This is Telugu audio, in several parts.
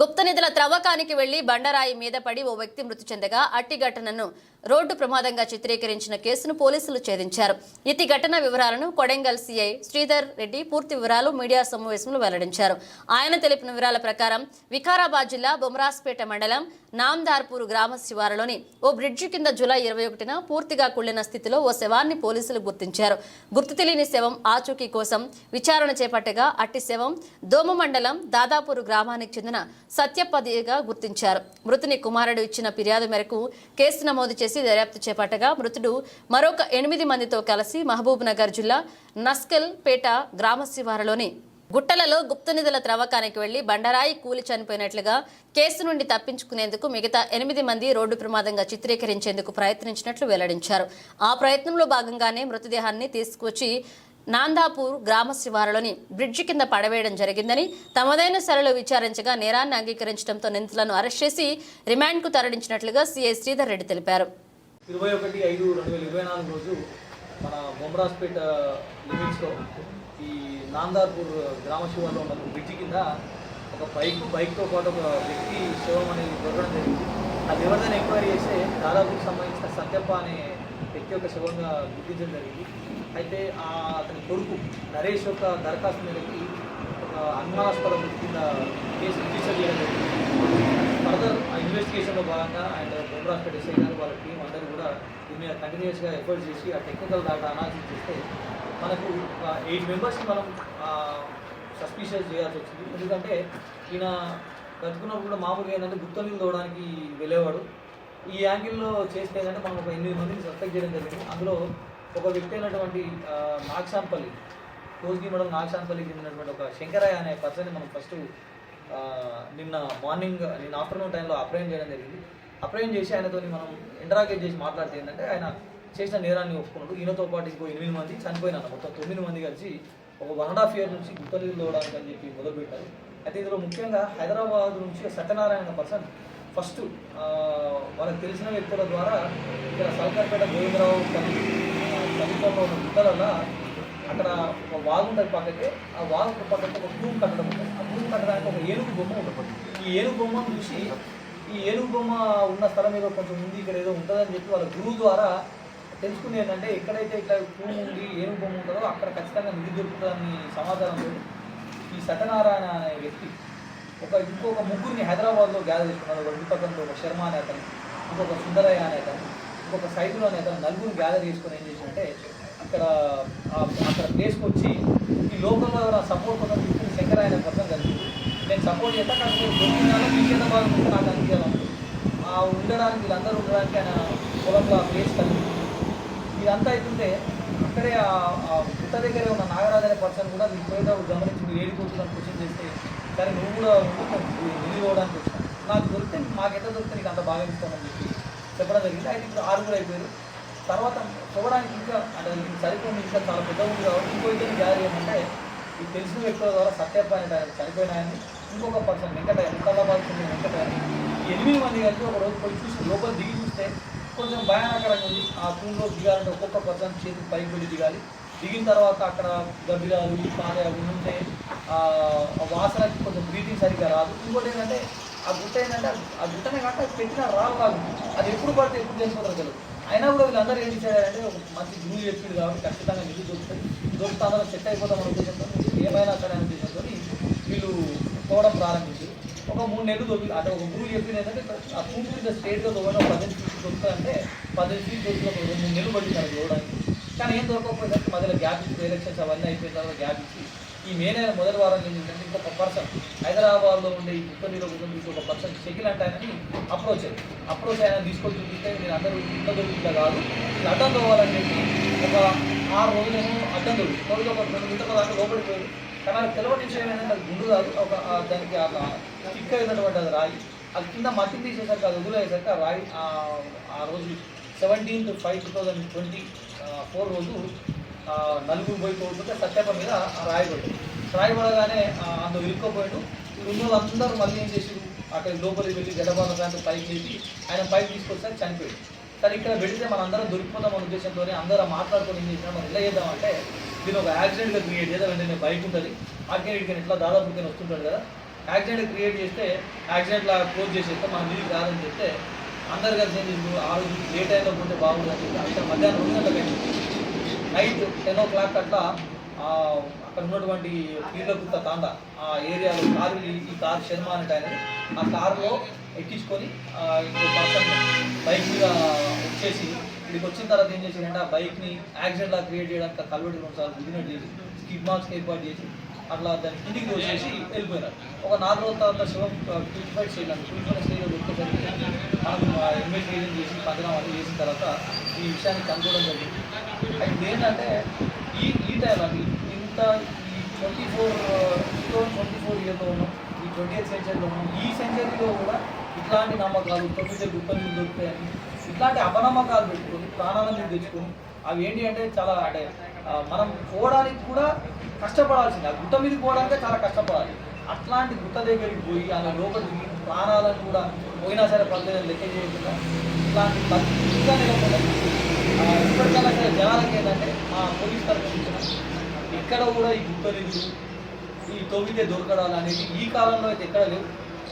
గుప్త నిధుల త్రవ్వకానికి వెళ్ళి బండరాయి మీద పడి ఓ వ్యక్తి మృతి చెందగా అట్టి ఘటనను రోడ్డు ప్రమాదంగా చిత్రీకరించిన కేసును పోలీసులు ఛేదించారు. ఇతి ఘటన వివరాలను కొడంగల్ సీఐ శ్రీధర్ రెడ్డి పూర్తి వివరాలు మీడియా సమావేశంలో వెల్లడించారు. ఆయన తెలిపిన వివరాల ప్రకారం వికారాబాద్ జిల్లా బొమరాస్పేట మండలం నామ్దార్పూర్ గ్రామ శివారులోని ఓ బ్రిడ్జి కింద జూలై ఇరవై ఒకటిన పూర్తిగా కుళ్ళిన స్థితిలో ఓ శవాన్ని పోలీసులు గుర్తించారు. గుర్తు తెలియని శవం ఆచూకీ కోసం విచారణ చేపట్టగా అట్టి శవం దోమ మండలం దాదాపూర్ గ్రామానికి చెందిన సత్యపదిగా గుర్తించారు. మృతుని కుమారుడు ఇచ్చిన ఫిర్యాదు మేరకు కేసు నమోదు చేసి దర్యాప్తు చేపట్టగా మృతుడు మరొక ఎనిమిది మందితో కలిసి మహబూబ్ నగర్ జిల్లా నస్కల్ పేట గ్రామ శివారులోని గుట్టలలో గుప్త నిధుల త్రవ్వకానికి వెళ్ళి బండరాయి కూలి చనిపోయినట్లుగా కేసు నుండి తప్పించుకునేందుకు మిగతా ఎనిమిది మంది రోడ్డు ప్రమాదంగా చిత్రీకరించేందుకు ప్రయత్నించినట్లు వెల్లడించారు. ఆ ప్రయత్నంలో భాగంగానే మృతదేహాన్ని తీసుకువచ్చి నాందాపూర్ గ్రామ శివారులోని బ్రిడ్జి కింద పడవేయడం జరిగిందని తమదైన సరళ విచారించగా నేరాన్ని అంగీకరించడంతో నిందితులను అరెస్ట్ చేసి రిమాండ్కు తరలించినట్లుగా సీఐ శ్రీధర్ రెడ్డి తెలిపారు. ఇరవై ఒకటి ఐదు రెండు వేల ఇరవై నాలుగు రోజు మన బొమ్మరాజ్పేట లిమిట్స్లో ఈ నాందార్పూర్ గ్రామ శివార్లో ఉన్న ఒక బ్రిడ్జి కింద ఒక బైక్ బైక్తో పాటు ఒక వ్యక్తి శివం అనేది దొరకడం జరిగింది. అది ఎవరిదైనా ఎంక్వైరీ చేస్తే దాదాపుకి సంబంధించిన సత్యప్ప అనే వ్యక్తి యొక్క శవంగా గుర్తించడం జరిగింది. అయితే ఆ అతని కొడుకు నరేష్ యొక్క దరఖాస్తు మేరకి ఒక అనుమానాస్పద మృతి కింద కేసు రిజిస్టర్ చేయడం జరిగింది. ఫర్దర్ ఆ ఇన్వెస్టిగేషన్లో భాగంగా అండ్ బొమ్రాస్పేట ఎస్ఐ గారు వాళ్ళ టీం అందరూ కూడా దీని మీద కంటిన్యూస్గా ఎఫర్ట్ చేసి ఆ టెక్నికల్ దాకా అనాలిసిస్ చేస్తే మనకు ఎయిట్ మెంబర్స్ని మనం సస్పీషియస్ చేయాల్సి వచ్చింది. ఎందుకంటే ఈయన బతుకున్నప్పుడు కూడా మామూలుగా ఏంటంటే గుప్త నీళ్ళు తోవడానికి వెళ్ళేవాడు. ఈ యాంగిల్లో చేస్తే మనం ఒక ఎనిమిది మందిని సస్పెక్ట్ చేయడం జరిగింది. అందులో ఒక వ్యక్తి అయినటువంటి నాగశాంపల్లి నాగ్షాన్పల్లి మండలం మేడం చెందినటువంటి ఒక శంకరయ్య అనే పర్సన్ మనం ఫస్ట్ నిన్న మార్నింగ్ నిన్న ఆఫ్టర్నూన్ టైంలో అప్రయం చేయడం జరిగింది. అప్రయం చేసి ఆయనతో మనం ఇంటరాగేట్ చేసి మాట్లాడితే ఏంటంటే ఆయన చేసిన నేరాన్ని ఒప్పుకున్నాడు. ఈయనతో పాటు ఇంకో ఎనిమిది మంది చనిపోయినారు. మొత్తం తొమ్మిది మంది కలిసి ఒక వన్ అండ్ హాఫ్ ఇయర్ నుంచి గుత్తలీలు తోడడానికి అని చెప్పి మొదలుపెట్టారు. అయితే ఇందులో ముఖ్యంగా హైదరాబాద్ నుంచి సత్యనారాయణ పర్సన్ ఫస్ట్ వాళ్ళకి తెలిసిన వ్యక్తుల ద్వారా ఇక్కడ సల్కర్పేట గోవిందరావు సమీపంలో ఉన్న గుట్టలలో అక్కడ ఒక వాగు ఉంటుంది పక్కకి. ఆ వాగు పక్కకి ఒక భూమి కట్టడం ఉంటుంది. ఆ భూమి కట్టడానికి ఒక ఏనుగు బొమ్మ ఉంటుంది ఈ ఏనుగు బొమ్మను చూసి ఈ ఏనుగు బొమ్మ ఉన్న స్థలం మీద కొంచెం ఉంది ఇక్కడ ఏదో ఉంటుందని చెప్పి వాళ్ళ గురువు ద్వారా తెలుసుకుంది ఏంటంటే ఎక్కడైతే ఇట్లా భూమి ఉంది ఏనుగు బొమ్మ ఉంటుందో అక్కడ ఖచ్చితంగా నిధి దొరుకుతుందని సమాధానం ఈ సత్యనారాయణ అనే వ్యక్తి ఒక ఇంకొక ముగ్గురిని హైదరాబాద్లో గ్యాదర్ చేసుకున్నారు. ఒక విపకంతో ఒక శర్మ అనే అతను ఇంకొక సుందరయ్య అనే అతను ఇంకొక సైదులు అనే అతను నలుగురు గ్యాదర్ చేసుకుని ఏం చేసినంటే అక్కడ అక్కడ ప్లేస్కి వచ్చి ఈ లోకల్లో ఎవరైనా సపోర్ట్ కోసం తీసుకుని శంకరయ్య అనే పర్సన్ కలిసి నేను సపోర్ట్ చేస్తా కానీ మీరు దొరికినాలో భాగం నాకు అందించాలి ఆ ఉండడానికి వీళ్ళందరూ ఉండడానికి ఆయన పొలంలో ఆ ప్లేస్ కలిగింది ఇదంతా అవుతుంటే అక్కడే ఆ ఆ గుట్ట దగ్గరే ఉన్న నాగరాజు అనే పర్సన్ కూడా మీ పోయేటప్పుడు గమనించి మీరు ఏడిపోతుందని క్వశ్చన్ చేస్తే సరే నువ్వు కూడా నిలిపోవడానికి వచ్చాను నాకు దొరికితే మాకు ఎంత దొరికితే నీకు అంత బాగా ఇస్తామని చెప్పి చెప్పడం జరిగింది. అయితే ఇప్పుడు ఆరుగురు అయిపోయారు. తర్వాత చూడడానికి ఇంకా అంటే నీకు సరిపోయింది ఇంకా చాలా పెద్ద ఉంది కాబట్టి ఇంకో ఇద్దరు ఏమంటే ఈ తెలిసిన వ్యక్తుల ద్వారా సత్యప్ప అనే చనిపోయినాయని ఇంకొక పర్సన్ వెంకటయ్య ముక్కలాబాద్ చెందిన వెంకటయ్య. ఎనిమిది మంది కలిసి ఒక రోజు పోయి చూసి లోపల దిగి చూస్తే కొంచెం భయానకరంగా ఉంది. ఆ భూమిలో దిగాలంటే ఒక్కొక్క పర్సన్ చేతి పైకి వెళ్ళి దిగాలి. దిగిన తర్వాత అక్కడ గబ్బిలాలు పాలే ఉంటే వాసనకి కొంచెం బ్రీతింగ్ సరిగ్గా రాదు. ఇంకోటి ఏంటంటే ఆ గుట్ట ఏంటంటే ఆ గుట్టనే కాక అది పెట్టిన రావు కాదు. అది ఎప్పుడు పడితే ఎప్పుడు చనిపోతారో తెలియదు అయినా కూడా వీళ్ళందరూ ఏం చేశారంటే ఒక మంచి గురువు చెప్పింది కాబట్టి ఖచ్చితంగా నిధి దొరుకుతుంది దొరికితే సెట్ అయిపోతాం అనే ఉద్దేశంతో ఏమైనా సరే అనే ఉద్దేశంతో వీళ్ళు పోవడం ప్రారంభించారు. ఒక మూడు నెలలు దొరికి అంటే ఒక గురువు చెప్పింది ఏంటంటే ఆ పూర్తి మీద స్టేట్గా దొరకడం ఒక పద్దెనిమిది ఫీట్లు దొరుకుతుందంటే పద్దెనిమిది ఫీట్లు దొరికి ఒక రెండు మూడు నెలలు పడింది అది చూడడానికి కానీ ఏం దొరకకపోయేసరికి మధ్యలో గ్యాప్ ఇచ్చి ఎలక్షన్స్ అవన్నీ అయిపోయిన తర్వాత గ్యాప్ ఇచ్చి ఈ మే నెల మొదటి వారం నుంచి ఏంటంటే ఇంకొక పర్సన్ హైదరాబాద్లో ఉండే ఈ కుక్క నీరు గురించి ఒక పర్సన్ షకిల్ అంటే ఆయనని అప్రోచ్ అయ్యి అప్రోచ్ ఆయన తీసుకొని చూపిస్తే మీరు అందరూ ఇంత దొరికిందా కాదు. మీరు అడ్డం తోవాలని చెప్పి ఒక ఆరు రోజులేమో అడ్డం దొరికి రోజులు ఒక రెండు గంటల దాకా లోపలికి కానీ అది తెలవని విషయం ఏంటంటే అది గుండు కాదు. ఒక దానికి అట్లా చిక్క అయినటువంటి అది రాయి. అది కింద మట్టి తీసేసరికి అది వదిలేసరికి ఆ రాయి ఆ- రోజు seventeenth five two thousand twenty four రోజు నలుగురు పోయి కోరుకుంటే సత్యప్ప మీద ఆ రాయి పడింది. అందులో ఇరుక్కోపోయాడు. ఈ వాళ్ళందరూ మళ్ళీ ఏం చేసి అక్కడ లోపలికి వెళ్ళి గడబాల దాంట్లో పైకి చేసి ఆయన పైకి తీసుకొస్తే చనిపోయాడు. సరే ఇక్కడ పెడితే మనందరం దొరికిపోతాం అనే ఉద్దేశంతో అందరం మాట్లాడుకొని ఏం చేసినా మనం ఎలా చేద్దామంటే దీని ఒక యాక్సిడెంట్గా క్రియేట్ చేద్దాం వెంటనే బైక్ ఉంటుంది. ఆర్కే ఇట్లా దాదాపు వస్తుంటాడు కదా? యాక్సిడెంట్ క్రియేట్ చేస్తే యాక్సిడెంట్ లా క్లోజ్ చేసేస్తే మనం నీళ్ళు కాదని చెప్తే అందరు కలిసి ఏం చేసి ఆ రోజు లేట్ అయినా ఉంటే బాగుంటుంది అంటే మధ్యాహ్నం రెండు గంటలకు అయింది. నైట్ టెన్ ఓ క్లాక్ అట్లా అక్కడ ఉన్నటువంటి పీర్లగుత్త తాండ ఆ ఏరియాలో కారు ఈ కారు శర్మ అనేట ఆయన ఆ కారులో ఎక్కించుకొని ఇంకో పర్సన్ బైక్ మీద వచ్చేసి ఇక్కడికి వచ్చిన తర్వాత ఏం చేసిందంటే ఆ బైక్ని యాక్సిడెంట్లా క్రియేట్ చేయడానికి కల్వెట్ రెండు సార్లు చేసి స్కిడ్ మార్క్స్ ఏర్పాటు చేసి అట్లా దాన్ని కిందికి తోసేసి వెళ్ళిపోయినారు. ఒక నాలుగు రోజుల తర్వాత శివం క్లిఫైడ్ స్టేజ్ అంటే చేయడం స్టేజ్లో మనకు ఇన్వెస్టిగేషన్ చేసి పంచనామాలు చేసిన తర్వాత ఈ విషయాన్ని కనుగొనడం జరిగింది. అయితే ఏంటంటే ఈ ఈ టైంలో ఇంత ఈ twenty four two twenty four ఇయర్లో ఉన్నాం ఈ ట్వంటీ ఎయిత్ సెంచరీలో ఉన్నాం. ఈ సెంచరీలో కూడా ఇట్లాంటి నమ్మకాలు తొమ్మిది గుప్పలు దొరుకుతాయని ఇట్లాంటి అపనమ్మకాలు పెట్టుకొని ప్రాణాలను తెచ్చుకొని అవి ఏంటి అంటే చాలా అంటే మనం పోవడానికి కూడా కష్టపడాల్సింది. ఆ గుట్ట మీదకి పోవడానికే చాలా కష్టపడాలి. అట్లాంటి గుట్ట దగ్గరికి పోయి ఆ లోపలికి ప్రాణాలను కూడా పోయినా సరే పర్లేదు లెక్క చేయకుండా ఇట్లాంటి పరిస్థితిగా నెలకొన్న ఇప్పటికైనా సరే జనాలకి ఏంటంటే మా పోలీస్ తరఫు ఎక్కడ కూడా ఈ గుట్టలు ఈ తొవ్వితే దొరకడాలు అనేది ఈ కాలంలో అయితే ఎక్కడ లేవు.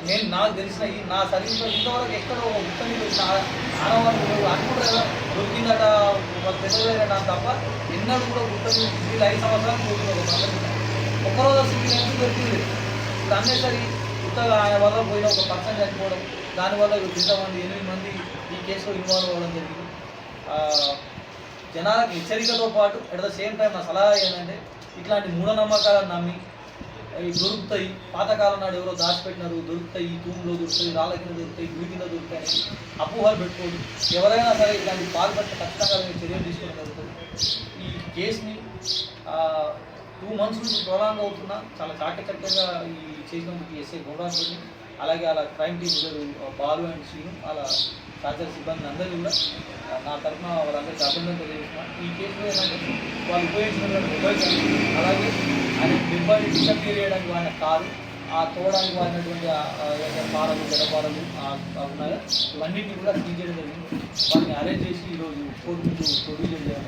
నేను నాకు తెలిసిన ఈ నా సర్వీస్లో ఇంతవరకు ఎక్కడో ఒక గుట్ట మీద వచ్చిన దొరికిందట వాళ్ళు తప్ప ఎన్నడూ కూడా గుర్తుంది వీళ్ళు ఐదు సంవత్సరాలు పోతుంది ఒక రోజు ఒక్కరోజు సివిల్ ఎందుకు దొరికింది? ఇప్పుడు అన్నేసరి ఆయన వల్ల పోయిన ఒక పర్సన్ చనిపోవడం దానివల్ల ఇంతమంది ఎనిమిది మంది ఈ కేసులో ఇన్వాల్వ్ అవ్వడం జరిగింది. జనాలకు హెచ్చరికతో పాటు అట్ ద సేమ్ టైం నా సలహా ఏంటంటే ఇట్లాంటి మూఢనమ్మకాలను నమ్మి అవి దొరుకుతాయి. పాతకాలం నాడు ఎవరో దాచిపెట్టినారు దొరుకుతాయి తూములో దొరుకుతాయి రాళ్ళ కింద దొరుకుతాయి గుడి కింద దొరుకుతాయి అపోహలు పెట్టుకోండి ఎవరైనా సరే ఇట్లాంటి పాల్పడితే ఖచ్చితంగా మేము చర్యలు తీసుకోవడం జరుగుతుంది ఈ కేసుని టూ మంత్స్ నుంచి ప్రొలాంగ్ అవుతున్నా చాలా చాకచక్యంగా ఈ చేసినందుకు ఎస్ఐ గౌరవాన్ని అలాగే అలా crime team Balu and Srinu అలా తాజా సిబ్బంది అందరినీ కూడా నా తరఫున వాళ్ళందరికీ అభినందన తెలియజేస్తున్నాను ఈ కేసులో ఏంటంటే వాళ్ళు ఉపయోగించిన మొబైల్ అలాగే ఎవరు ఇంటర్ఫీర్ చేయడానికి వాడిన కారు ఆ తోడానికి వాడినటువంటి ఆ, ఆ, ఏదైతే పారలు ఉన్నాయో? ఇవన్నిటిని కూడా సీజ్ జరిగింది. వాటిని అరేంజ్ చేసి ఈరోజు కోర్టు ముందు ప్రొడ్యూస్ చేయడం